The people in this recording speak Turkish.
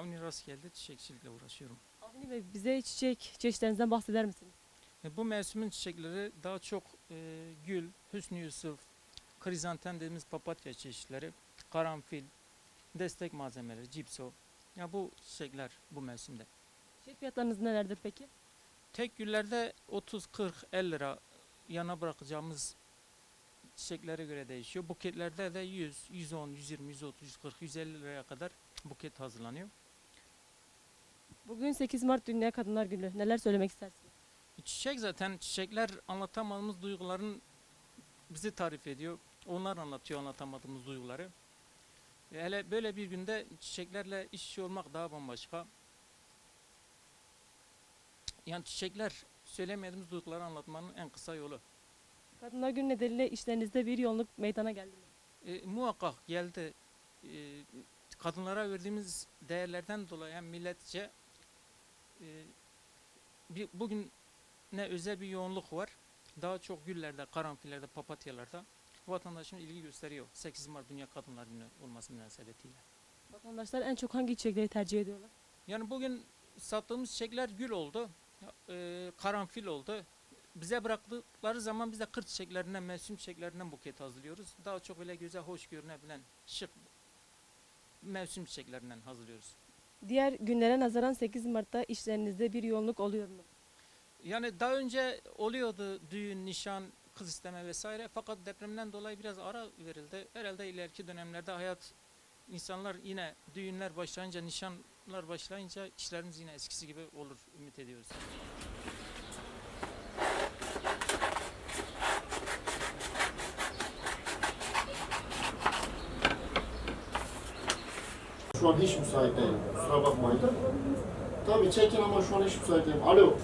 Avni rast geldi çiçekçilikle uğraşıyorum. Avni Bey bize çiçek çeşitlerinizden bahseder misiniz? E, bu mevsimin çiçekleri daha çok e, gül, hüsnü yusuf, krizanten dediğimiz papatya çeşitleri, karanfil, destek malzemeleri, cipso. Ya bu çiçekler bu mevsimde. Çiçek fiyatlarınız nelerdir peki? Tek güllerde 30, 40, 50 lira yana bırakacağımız çiçeklere göre değişiyor. Buketlerde de 100, 110, 120, 130, 140, 150 liraya kadar buket hazırlanıyor. Bugün 8 Mart Dünya Kadınlar Günü. Neler söylemek istersiniz? Çiçek zaten çiçekler anlatamadığımız duyguların bizi tarif ediyor. Onlar anlatıyor anlatamadığımız duyguları. Hele böyle bir günde çiçeklerle iş içi olmak daha bambaşka. Yani çiçekler söylemediğimiz duyguları anlatmanın en kısa yolu. Kadınlar Günü nedeniyle işlerinizde bir yoğunluk meydana geldi mi? E, muhakkak geldi. E, kadınlara verdiğimiz değerlerden dolayı hem milletçe e, bir, bugün ne özel bir yoğunluk var. Daha çok güllerde, karanfillerde, papatyalarda vatandaşımız ilgi gösteriyor. 8 Mart Dünya Kadınlar Günü olması münasebetiyle. Vatandaşlar en çok hangi çiçekleri tercih ediyorlar? Yani bugün sattığımız çiçekler gül oldu, e, karanfil oldu. Bize bıraktıkları zaman biz de kır çiçeklerinden, mevsim çiçeklerinden buket hazırlıyoruz. Daha çok öyle göze hoş görünebilen şık mevsim çiçeklerinden hazırlıyoruz. Diğer günlere nazaran 8 Mart'ta işlerinizde bir yoğunluk oluyor mu? Yani daha önce oluyordu düğün, nişan, kız isteme vesaire fakat depremden dolayı biraz ara verildi. Herhalde ileriki dönemlerde hayat insanlar yine düğünler başlayınca, nişanlar başlayınca işlerimiz yine eskisi gibi olur ümit ediyoruz. Şu an hiç müsait değilim. Kusura bakmayın. Tabii çekin ama şu an hiç müsait değilim. Alo.